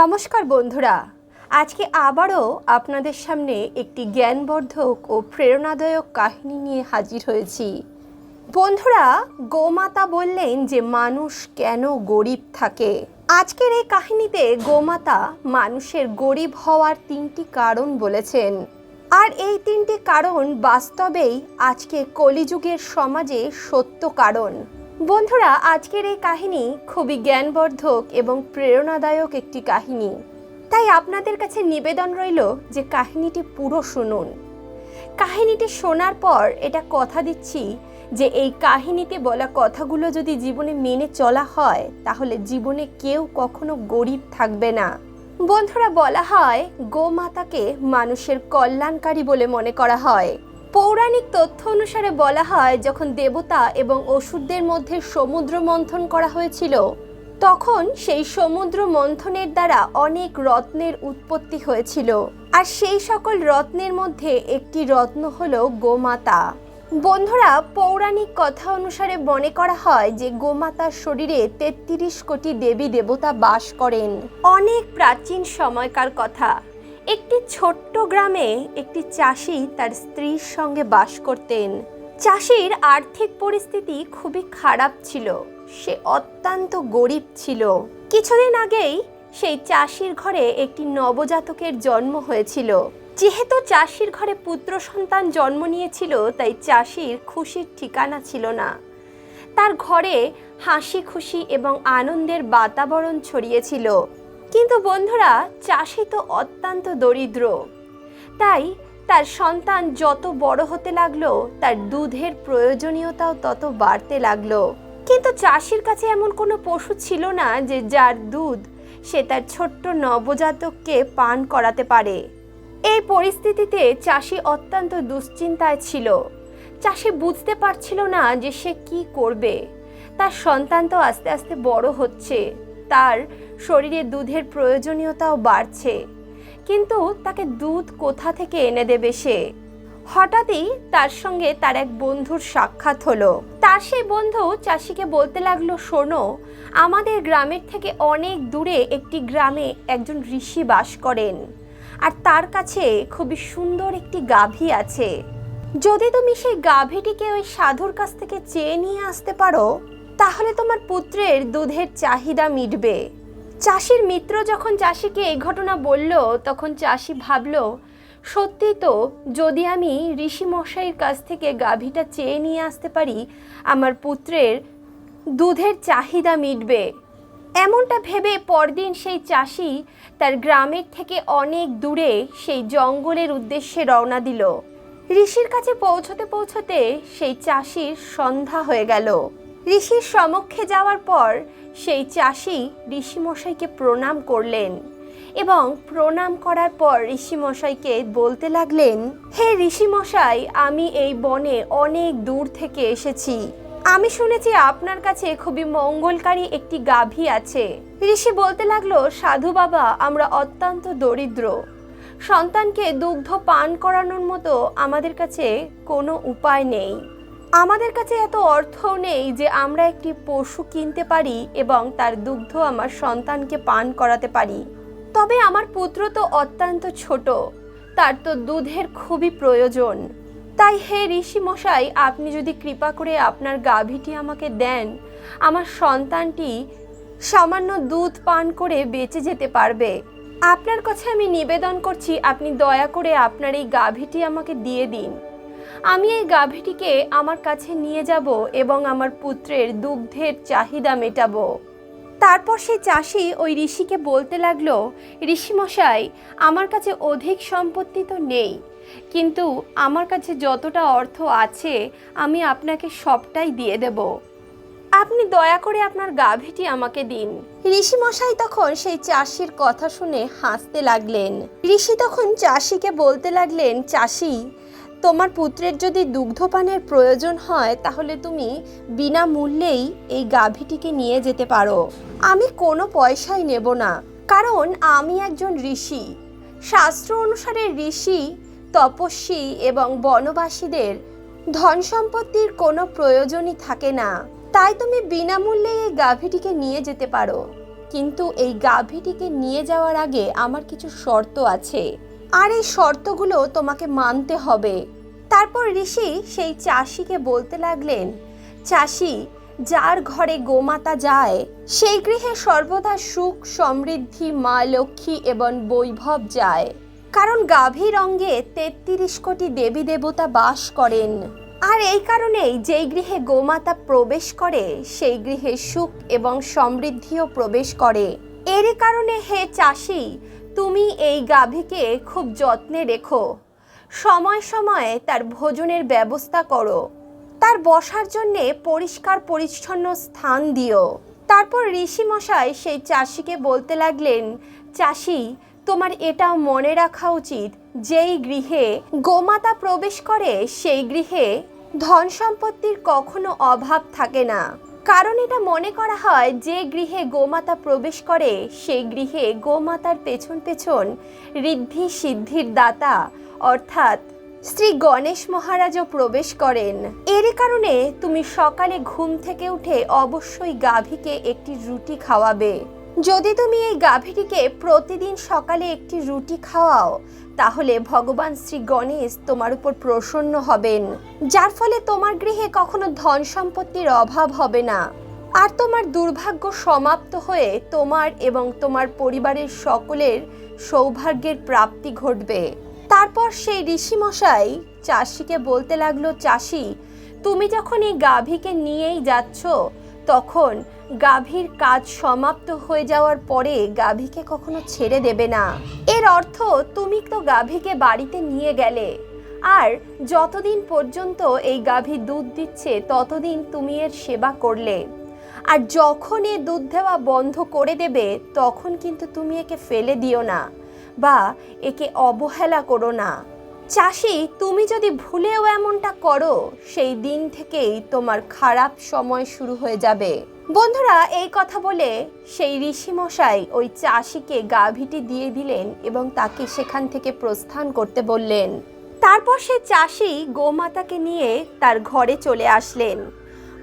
নমস্কার বন্ধুরা। আজকে আবারও আপনাদের সামনে একটি জ্ঞানবর্ধক ও প্রেরণাদায়ক কাহিনী নিয়ে হাজির হয়েছি। বন্ধুরা, গোমাতা বললেন যে মানুষ কেন গরিব থাকে? আজকের এই কাহিনীতে গোমাতা মানুষের গরিব হওয়ার তিনটি কারণ বলেছেন। আর এই তিনটি কারণ বাস্তবেই আজকে কলিযুগের সমাজে সত্য কারণ। বন্ধুরা, আজকের এই কাহিনী খুবই জ্ঞানবর্ধক এবং প্রেরণাদায়ক একটি কাহিনী। তাই আপনাদের কাছে নিবেদন রইল যে কাহিনীটি পুরো শুনুন। কাহিনীটি শোনার পর এটা কথা দিচ্ছি যে এই কাহিনীতে বলা কথাগুলো যদি জীবনে মেনে চলা হয়, তাহলে জীবনে কেউ কখনো গরিব থাকবে না। বন্ধুরা, বলা হয়, গোমাতাকে মানুষের কল্যাণকারী বলে মনে করা হয়। পৌরাণিক তথ্য অনুসারে বলা হয়, যখন দেবতা এবং অসুরদের মধ্যে সমুদ্র মন্থন করা হয়েছিল, তখন সেই সমুদ্র মন্থনের দ্বারা অনেক রত্নের উৎপত্তি হয়েছিল। আর সেই সকল রত্নের মধ্যে একটি রত্ন হলো গোমাতা। বন্ধুরা, পৌরাণিক কথা অনুসারে মনে করা হয় যে, গোমাতার শরীরে তেত্রিশ কোটি দেবী দেবতা বাস করেন। অনেক প্রাচীন সময়কার কথা। একটি ছোট্ট গ্রামে একটি চাষি তার স্ত্রীর সঙ্গে বাস করতেন। চাষির আর্থিক পরিস্থিতি খুবই খারাপ ছিল। সে অত্যন্ত গরিব ছিল। কিছুদিন আগেই সেই চাষির ঘরে একটি নবজাতকের জন্ম হয়েছিল। যেহেতু চাষির ঘরে পুত্র সন্তান জন্ম নিয়েছিল, তাই চাষির খুশির ঠিকানা ছিল না। তার ঘরে হাসি খুশি এবং আনন্দের বাতাবরণ ছড়িয়েছিল। কিন্তু বন্ধুরা, চাষি তো অত্যন্ত দরিদ্র। তাই তার সন্তান যত বড় হতে লাগল, তার দুধের প্রয়োজনীয়তাও তত বাড়তে লাগল। কিন্তু চাষির কাছে এমন কোনো পশু ছিল না যে যার দুধ সে তার ছোট্ট নবজাতককে পান করাতে পারে। এই পরিস্থিতিতে চাষি অত্যন্ত দুশ্চিন্তায় ছিল। চাষি বুঝতে পারছিল না যে সে কি করবে। তার সন্তান তো আস্তে আস্তে বড় হচ্ছে। তার শরীরে দুধের প্রয়োজনীয়তাও বাড়ছে। কিন্তু তাকে দুধ কোথা থেকে এনে দেবে সে? হঠাৎই তার সঙ্গে তার এক বন্ধুর সাক্ষাৎ হলো। তার সেই বন্ধু চাষিকে বলতে লাগল, শোনো, আমাদের গ্রামের থেকে অনেক দূরে একটি গ্রামে একজন ঋষি বাস করেন। আর তার কাছে খুবই সুন্দর একটি গাভী আছে। যদি তুমি সেই গাভীটিকে ওই সাধুর কাছ থেকে চেয়ে নিয়ে আসতে পারো, তাহলে তোমার পুত্রের দুধের চাহিদা মিটবে। চাষির মিত্র যখন চাষিকে এই ঘটনা বলল, তখন চাষি ভাবল, সত্যি তো, যদি আমি ঋষি মশাইয়ের কাছ থেকে গাভীটা চেয়ে নিয়ে আসতে পারি, আমার পুত্রের দুধের চাহিদা মিটবে। এমনটা ভেবে পরদিন সেই চাষি তার গ্রামের থেকে অনেক দূরে সেই জঙ্গলের উদ্দেশ্যে রওনা দিল। ঋষির কাছে পৌঁছতে পৌঁছতে সেই চাষির সন্ধ্যা হয়ে গেল। ঋষির সমক্ষে যাওয়ার পর সেই চাষি ঋষিমশাইকে প্রণাম করলেন এবং প্রণাম করার পর ঋষিমশাইকে বলতে লাগলেন, হে ঋষিমশাই, আমি এই বনে অনেক দূর থেকে এসেছি। আমি শুনেছি আপনার কাছে খুবই মঙ্গলকারী একটি গাভী আছে ঋষি বলতে লাগল, সাধু বাবা, আমরা অত্যন্ত দরিদ্র। সন্তানকে দুগ্ধ পান করানোর মতো আমাদের কাছে কোনো উপায় নেই। আমাদের কাছে এত অর্থ নেই যে আমরা একটি পশু কিনতে পারি এবং তার দুগ্ধ আমার সন্তানকে পান করাতে পারি। তবে আমার পুত্র তো অত্যন্ত ছোট, তার তো দুধের খুবই প্রয়োজন। তাই হে ঋষি মশাই আপনি যদি কৃপা করে আপনার গাভীটি আমাকে দেন, আমার সন্তানটি সামান্য দুধ পান করে বেঁচে যেতে পারবে। আপনার কাছে আমি নিবেদন করছি, আপনি দয়া করে আপনার এই গাভীটি আমাকে দিয়ে দিন। আমি এই গাভীটিকে আমার কাছে নিয়ে যাব এবং আমার পুত্রের দুগ্ধের চাহিদা মেটাবো। তারপর সে চাষি ওই ঋষিকে বলতে লাগল, ঋষিমশাই, আমার কাছে অধিক সম্পত্তি তো নেই, কিন্তু আমার কাছে যতটা অর্থ আছে, আমি আপনাকে সবটাই দিয়ে দেব। আপনি দয়া করে আপনার গাভীটি আমাকে দিন। ঋষিমশাই তখন সেই চাষির কথা শুনে হাসতে লাগলেন। ঋষি তখন চাষিকে বলতে লাগলেন, চাষি তোমার পুত্রের যদি দুগ্ধপানের প্রয়োজন হয়, তাহলে তুমি বিনামূল্যেই এই গাভীটিকে নিয়ে যেতে পারো। আমি কোনো পয়সাই নেব না, কারণ আমি একজন ঋষি। শাস্ত্র অনুসারে ঋষি, তপস্বী এবং বনবাসীদের ধন সম্পত্তির কোনো প্রয়োজনই থাকে না। তাই তুমি বিনামূল্যে এই গাভীটিকে নিয়ে যেতে পারো। কিন্তু এই গাভীটিকে নিয়ে যাওয়ার আগে আমার কিছু শর্ত আছে। আর এই শর্তগুলো তোমাকে মানতে হবে। তারপর ঋষি সেই চাষিকে বলতে লাগলেন, চাষি, যার ঘরে গোমাতা যায়, সেই গৃহে সর্বদা সুখ, সমৃদ্ধি, মা লক্ষ্মী এবং বৈভব যায়। কারণ গাভীর অঙ্গে তেত্রিশ কোটি দেবী দেবতা বাস করেন। আর এই কারণেই যেই গৃহে গোমাতা প্রবেশ করে, সেই গৃহে সুখ এবং সমৃদ্ধিও প্রবেশ করে। এর কারণে হে চাষি, তুমি এই গাভীকে খুব যত্নে রেখো। সময় সময়ে তার ভোজনের ব্যবস্থা করো। তার বসার জন্যে পরিষ্কার পরিচ্ছন্ন স্থান দিও। তারপর ঋষিমশাই সেই চাষিকে বলতে লাগলেন, চাষি, তোমার এটাও মনে রাখা উচিত, যেই গৃহে গোমাতা প্রবেশ করে, সেই গৃহে ধন সম্পত্তির কখনো অভাব থাকে না। কারণ এটা মনে করা হয়, যে গৃহে গোমাতা প্রবেশ করে, সেই গৃহে গোমাতার পেছন পেছন ঋদ্ধি সিদ্ধির দাতা অর্থাৎ শ্রী গণেশ মহারাজও প্রবেশ করেন। এর কারণে তুমি সকালে ঘুম থেকে উঠে অবশ্যই গাভীকে একটি রুটি খাওয়াবে। যদি তুমি এই গাভীটিকে প্রতিদিন সকালে একটি রুটি খাওয়াও, তাহলে ভগবান শ্রী গণেশ তোমার উপর প্রসন্ন হবেন, যার ফলে তোমার গৃহে কখনো ধন সম্পত্তির অভাব হবে না। আর তোমার দুর্ভাগ্য সমাপ্ত হয়ে তোমার এবং তোমার পরিবারের সকলের সৌভাগ্যের প্রাপ্তি ঘটবে। তারপর সেই ঋষিমশাই চাষিকে বলতে লাগল, চাষি, তুমি যখন এই গাভীকে নিয়েই যাচ্ছ, তখন গাভীর কাজ সমাপ্ত হয়ে যাওয়ার পরে গাভীকে কখনো ছেড়ে দেবে না। এর অর্থ তুমি তো গাভীকে বাড়িতে নিয়ে গেলে। আর যতদিন পর্যন্ত এই গাভী দুধ দিচ্ছে, ততদিন তুমি এর সেবা করলে। আর যখন এ দুধ দেওয়া বন্ধ করে দেবে, তখন কিন্তু তুমি একে ফেলে দিও না। বা একে অবহেলা করো না। চাষি, তুমি যদি ভুলেও এমনটা করো, সেই দিন থেকেই তোমার খারাপ সময় শুরু হয়ে যাবে। বন্ধুরা, এই কথা বলে সেই ঋষিমশাই ওই চাষিকে গাভীটি দিয়ে দিলেন এবং তাকে সেখান থেকে প্রস্থান করতে বললেন। তারপর সে চাষি গোমাতাকে নিয়ে তার ঘরে চলে আসলেন।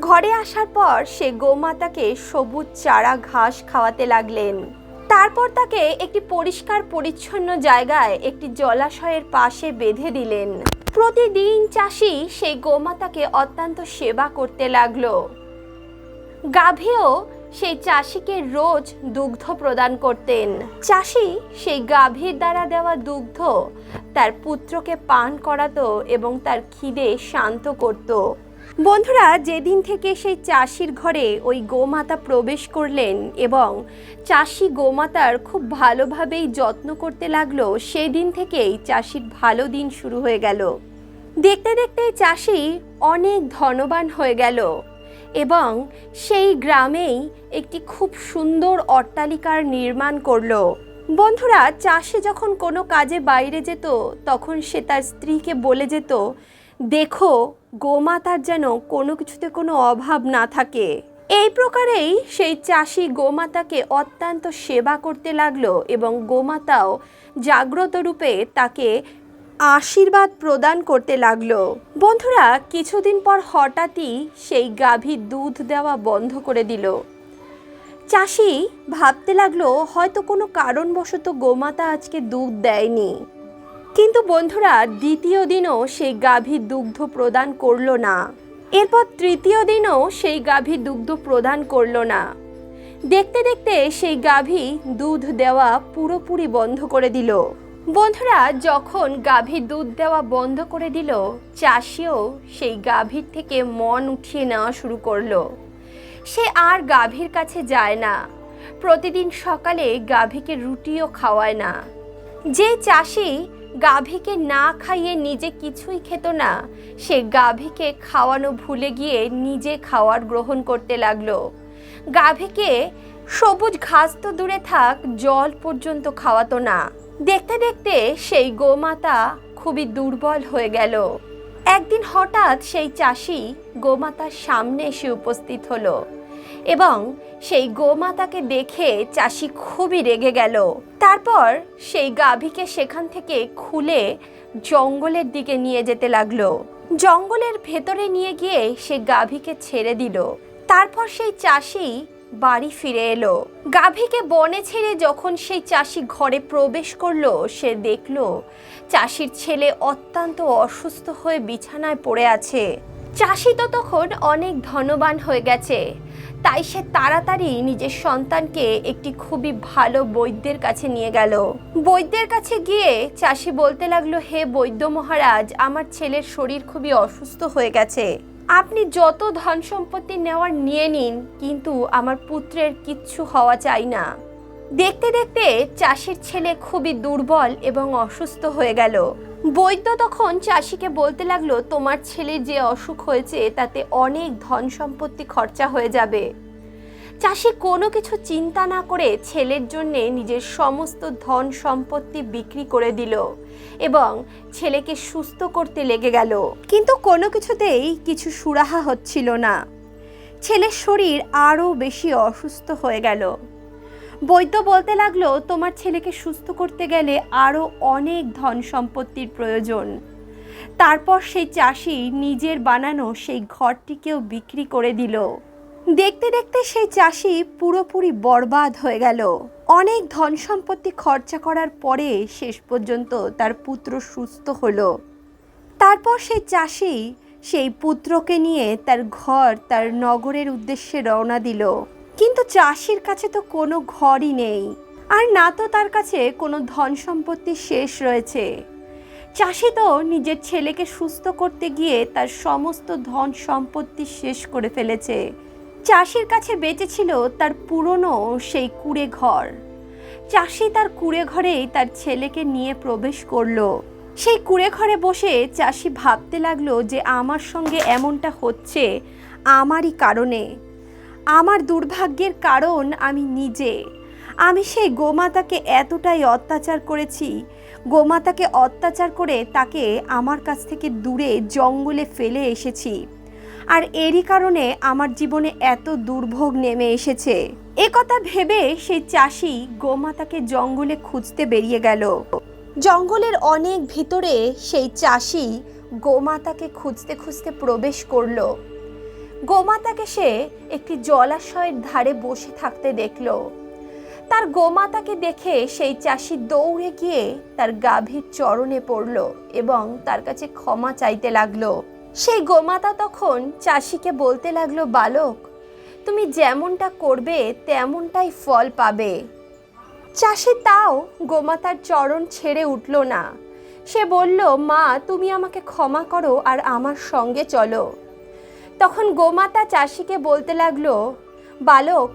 ঘরে আসার পর সে গোমাতাকে সবুজ চারা ঘাস খাওয়াতে লাগলেন। তারপর তাকে একটি পরিষ্কার পরিচ্ছন্ন জায়গায় একটি জলাশয়ের পাশে বেঁধে দিলেন। প্রতিদিন চাষি সেই গোমাতাকে অত্যন্ত সেবা করতে লাগল। গাভীও সেই চাষিকে রোজ দুগ্ধ প্রদান করতেন। চাষি সেই গাভীর দ্বারা দেওয়া দুগ্ধ তার পুত্রকে পান করাতো এবং তার খিদে শান্ত করত। বন্ধুরা, যেদিন থেকে সেই চাষির ঘরে ওই গোমাতা প্রবেশ করলেন এবং চাষি গোমাতার খুব ভালোভাবেই যত্ন করতে লাগল সেই দিন থেকেই চাষির ভালো দিন শুরু হয়ে গেল। দেখতে দেখতে চাষি অনেক ধনবান হয়ে গেল এবং সেই গ্রামেই একটি খুব সুন্দর অট্টালিকার নির্মাণ করল। বন্ধুরা, চাষি যখন কোনো কাজে বাইরে যেত, তখন সে তার স্ত্রীকে বলে যেত দেখো, গোমাতার যেন কোনো কিছুতে কোনো অভাব না থাকে। এই প্রকারেই সেই চাষি গোমাতাকে অত্যন্ত সেবা করতে লাগল এবং গোমাতাও জাগ্রত রূপে তাকে আশীর্বাদ প্রদান করতে লাগল। বন্ধুরা, কিছুদিন পর হঠাৎই সেই গাভী দুধ দেওয়া বন্ধ করে দিল। চাষি ভাবতে লাগল, হয়তো কোনো কারণবশত গোমাতা আজকে দুধ দেয়নি। কিন্তু বন্ধুরা, দ্বিতীয় দিনও সেই গাভী দুগ্ধ প্রদান করল না। এরপর তৃতীয় দিনও সেই গাভী দুগ্ধ প্রদান করল না। দেখতে দেখতে সেই গাভী দুধ দেওয়া পুরোপুরি বন্ধ করে দিল। বন্ধুরা, যখন গাভীর দুধ দেওয়া বন্ধ করে দিল, চাষিও সেই গাভীর থেকে মন উঠিয়ে নেওয়া শুরু করল। সে আর গাভীর কাছে যায় না। প্রতিদিন সকালে গাভীকে রুটিও খাওয়ায় না। যে চাষি গাভীকে না খাইয়ে নিজে কিছুই খেত না। সে গাভীকে খাওয়ানো ভুলে গিয়ে নিজে খাওয়ার গ্রহণ করতে লাগল। গাভীকে সবুজ ঘাস তো দূরে থাক, জল পর্যন্ত খাওয়াতো না। দেখতে দেখতে সেই গোমাতা খুবই দুর্বল হয়ে গেল। একদিন হঠাৎ সেই চাষি গোমাতার সামনে এসে উপস্থিত হলো। এবং সেই গোমাতাকে দেখে চাষি খুবই রেগে গেল। তারপর সেই গাভীকে সেখান থেকে খুলে জঙ্গলের দিকে নিয়ে যেতে লাগল। জঙ্গলের ভেতরে নিয়ে গিয়ে সে গাভীকে ছেড়ে দিল। তারপর সেই চাষি বাড়ি ফিরে এলো। গাভীকে বনে ছেড়ে যখন সেই চাষি ঘরে প্রবেশ করল, সে দেখল চাষির ছেলে অত্যন্ত অসুস্থ হয়ে বিছানায় পড়ে আছে। চাষি তো তখন অনেক ধনবান হয়ে গেছে। তাই সে তাড়াতাড়ি নিজের সন্তানকে একটি খুবই ভালো বৈদ্যের কাছে নিয়ে গেল। বৈদ্যের কাছে গিয়ে চাষি বলতে লাগল, হে বৈদ্য মহারাজ, আমার ছেলের শরীর খুবই অসুস্থ হয়ে গেছে। আপনি যত ধন সম্পত্তি নেওয়ার নিয়ে নিন, কিন্তু আমার পুত্রের কিচ্ছু হওয়া চাই না। দেখতে দেখতে চাষির ছেলে খুবই দুর্বল এবং অসুস্থ হয়ে গেল। বৈদ্য তখন চাষিকে বলতে লাগল, তোমার ছেলের যে অসুখ হয়েছে, তাতে অনেক ধন সম্পত্তি খরচা হয়ে যাবে। চাষি কোনো কিছু চিন্তা না করে ছেলের জন্য নিজের সমস্ত ধন সম্পত্তি বিক্রি করে দিল এবং ছেলেকে সুস্থ করতে লেগে গেল। কিন্তু কোনো কিছুতেই কিছু সুরাহা হচ্ছিল না। ছেলের শরীর আরও বেশি অসুস্থ হয়ে গেল। বৈদ্য বলতে লাগল, তোমার ছেলেকে সুস্থ করতে গেলে আরও অনেক ধন সম্পত্তির প্রয়োজন। তারপর সেই চাষি নিজের বানানো সেই ঘরটিকেও বিক্রি করে দিল। দেখতে দেখতে সেই চাষি পুরোপুরি বরবাদ হয়ে গেল। অনেক ধন সম্পত্তি খরচা করার পরে শেষ পর্যন্ত তার পুত্র সুস্থ হলো। তারপর সেই চাষি সেই পুত্রকে নিয়ে তার ঘর, তার নগরের উদ্দেশ্যে রওনা দিল। কিন্তু চাষির কাছে তো কোনো ঘরই নেই। আর না তো তার কাছে কোনো ধন সম্পত্তি শেষ রয়েছে। চাষি তো নিজের ছেলেকে সুস্থ করতে গিয়ে তার সমস্ত ধন সম্পত্তি শেষ করে ফেলেছে। চাষির কাছে বেঁচে ছিল তার পুরনো সেই কুড়ে ঘর। চাষি তার কুড়ে ঘরেই তার ছেলেকে নিয়ে প্রবেশ করল। সেই কুড়ে ঘরে বসে চাষি ভাবতে লাগল যে আমার সঙ্গে এমনটা হচ্ছে, আমারই কারণে। আমার দুর্ভাগ্যের কারণ আমি নিজে। আমি সেই গোমাতাকে এতটাই অত্যাচার করেছি, গোমাতাকে অত্যাচার করে তাকে আমার কাছ থেকে দূরে, জঙ্গলে ফেলে এসেছি। আর এরই কারণে আমার জীবনে এত দুর্ভোগ নেমে এসেছে। এ কথা ভেবে সেই চাষি গোমাতাকে জঙ্গলে খুঁজতে বেরিয়ে গেল। জঙ্গলের অনেক ভিতরে সেই চাষি গোমাতাকে খুঁজতে খুঁজতে প্রবেশ করল। গোমাতাকে সে একটি জলাশয়ের ধারে বসে থাকতে দেখল। তার গোমাতাকে দেখে সেই চাষি দৌড়ে গিয়ে তার গাভীর চরণে পড়ল এবং তার কাছে ক্ষমা চাইতে লাগল। সেই গোমাতা তখন চাষিকে বলতে লাগল, বালক, তুমি যেমনটা করবে, তেমনটাই ফল পাবে। চাষি তাও গোমাতার চরণ ছেড়ে উঠল না। সে বলল, মা, তুমি আমাকে ক্ষমা করো আর আমার সঙ্গে চলো। তখন গোমাতা চাষিকে বলতে লাগল, বালক,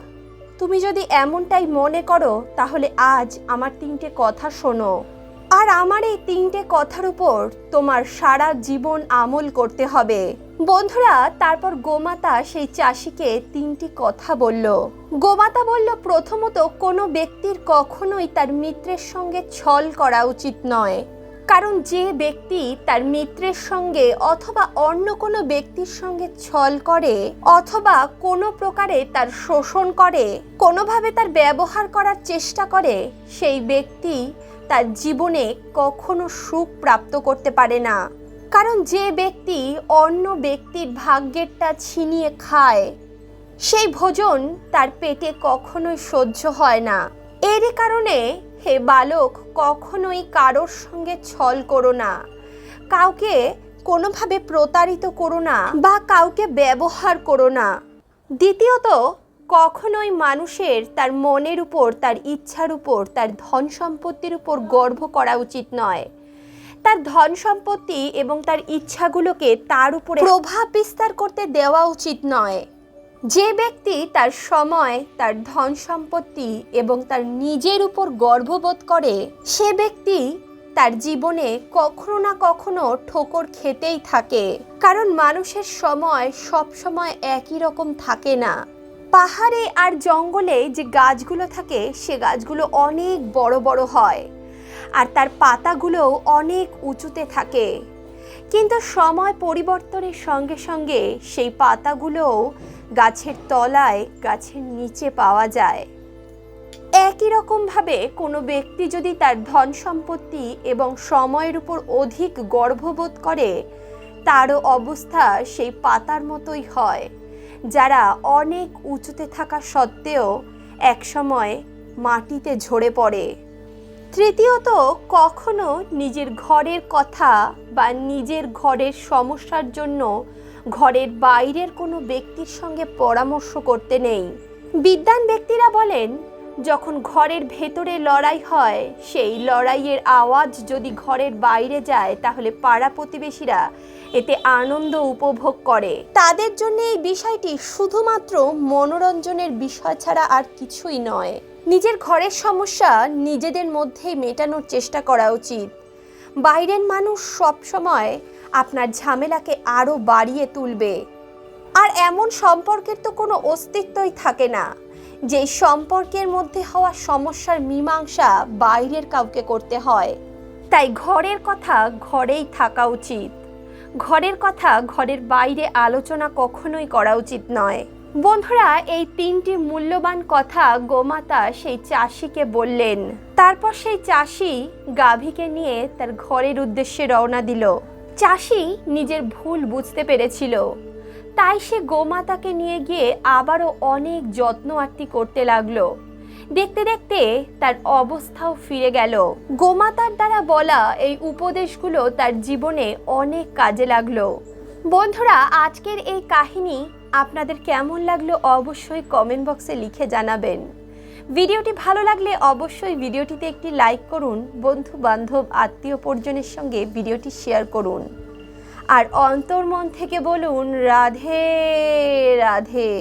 তুমি যদি এমনটাই মনে করো, তাহলে আজ আমার তিনটে কথা শোনো। আর আমার এই তিনটে কথার উপর তোমার সারা জীবন আমল করতে হবে। বন্ধুরা, তারপর গোমাতা সেই চাষিকে তিনটি কথা বলল। গোমাতা বলল, প্রথমত, কোনো ব্যক্তির কখনোই তার মিত্রের সঙ্গে ছল করা উচিত নয়। কারণ যে ব্যক্তি তার মিত্রের সঙ্গে অথবা অন্য কোনো ব্যক্তির সঙ্গে ছল করে অথবা কোনো প্রকারে তার শোষণ করে, কোনোভাবে তার ব্যবহার করার চেষ্টা করে, সেই ব্যক্তি তার জীবনে কখনো সুখ প্রাপ্ত করতে পারে না। কারণ যে ব্যক্তি অন্য ব্যক্তির ভাগ্যেরটা ছিনিয়ে খায়, সেই ভোজন তার পেটে কখনোই সহ্য হয় না। এরই কারণে হে বালক, কখনোই কারোর সঙ্গে ছল করো না। কাউকে কোনোভাবে প্রতারিত করো না বা কাউকে ব্যবহার করো না। দ্বিতীয়ত, কখনোই মানুষের তার মনের উপর, তার ইচ্ছার উপর, তার ধন সম্পত্তির উপর গর্ব করা উচিত নয়। তার ধন সম্পত্তি এবং তার ইচ্ছাগুলোকে তার উপরে প্রভাব বিস্তার করতে দেওয়া উচিত নয়। যে ব্যক্তি তার সময়, তার ধন সম্পত্তি এবং তার নিজের উপর গর্ববোধ করে, সে ব্যক্তি তার জীবনে কখনো না কখনো ঠোকর খেতেই থাকে। কারণ মানুষের সময় সব সময় একই রকম থাকে না। পাহাড়ে আর জঙ্গলে যে গাছগুলো থাকে, সে গাছগুলো অনেক বড় বড় হয়। আর তার পাতাগুলোও অনেক উঁচুতে থাকে। কিন্তু সময় পরিবর্তনের সঙ্গে সঙ্গে সেই পাতাগুলোও গাছের তলায়, গাছের নিচে পাওয়া যায়। একই রকমভাবে কোনো ব্যক্তি যদি তার ধন সম্পত্তি এবং সময়ের উপর অধিক গর্ববোধ করে, তারও অবস্থা সেই পাতার মতোই হয়, যারা অনেক উঁচুতে থাকা সত্ত্বেও একসময় মাটিতে ঝরে পড়ে। তৃতীয়ত, কখনো নিজের ঘরের কথা বা নিজের ঘরের সমস্যার জন্য ঘরের বাইরের কোনো ব্যক্তির সঙ্গে পরামর্শ করতে নেই। বিদ্বান ব্যক্তিরা বলেন, যখন ঘরের ভেতরে লড়াই হয়, সেই লড়াইয়ের আওয়াজ যদি ঘরের বাইরে যায়, তাহলে পাড়া প্রতিবেশীরা এতে আনন্দ উপভোগ করে। তাদের জন্য এই বিষয়টি শুধুমাত্র মনোরঞ্জনের বিষয় ছাড়া আর কিছুই নয়। নিজের ঘরের সমস্যা নিজেদের মধ্যেই মেটানোর চেষ্টা করা উচিত। বাইরের মানুষ সবসময় আপনার ঝামেলাকে আরও বাড়িয়ে তুলবে। আর এমন সম্পর্কের তো কোনো অস্তিত্বই থাকে না, যে সম্পর্কের মধ্যে হওয়া সমস্যার মীমাংসা বাইরের কাউকে করতে হয়। তাই ঘরের কথা ঘরেই থাকা উচিত। ঘরের কথা ঘরের বাইরে আলোচনা কখনোই করা উচিত নয়। বন্ধুরা, এই তিনটি মূল্যবান কথা গোমাতা সেই চাষিকে বললেন। তারপর সেই চাষি গাভীকে নিয়ে তার ঘরের উদ্দেশ্যে রওনা দিল। চাষি নিজের ভুল বুঝতে পেরেছিল। তাই সে গোমাতাকে নিয়ে গিয়ে আবারও অনেক যত্ন আত্তি করতে লাগল। দেখতে দেখতে তার অবস্থাও ফিরে গেল। গোমাতার দ্বারা বলা এই উপদেশগুলো তার জীবনে অনেক কাজে লাগল। বন্ধুরা, আজকের এই কাহিনী আপনাদের কেমন লাগল অবশ্যই কমেন্ট বক্সে লিখে জানাবেন। ভিডিওটি ভালো লাগলে অবশ্যই ভিডিওটিতে একটি লাইক করুন বন্ধু বান্ধব আত্মীয় পরিজনের সঙ্গে ভিডিওটি শেয়ার করুন। আর অন্তর্মন থেকে বলুন, রাধে রাধে।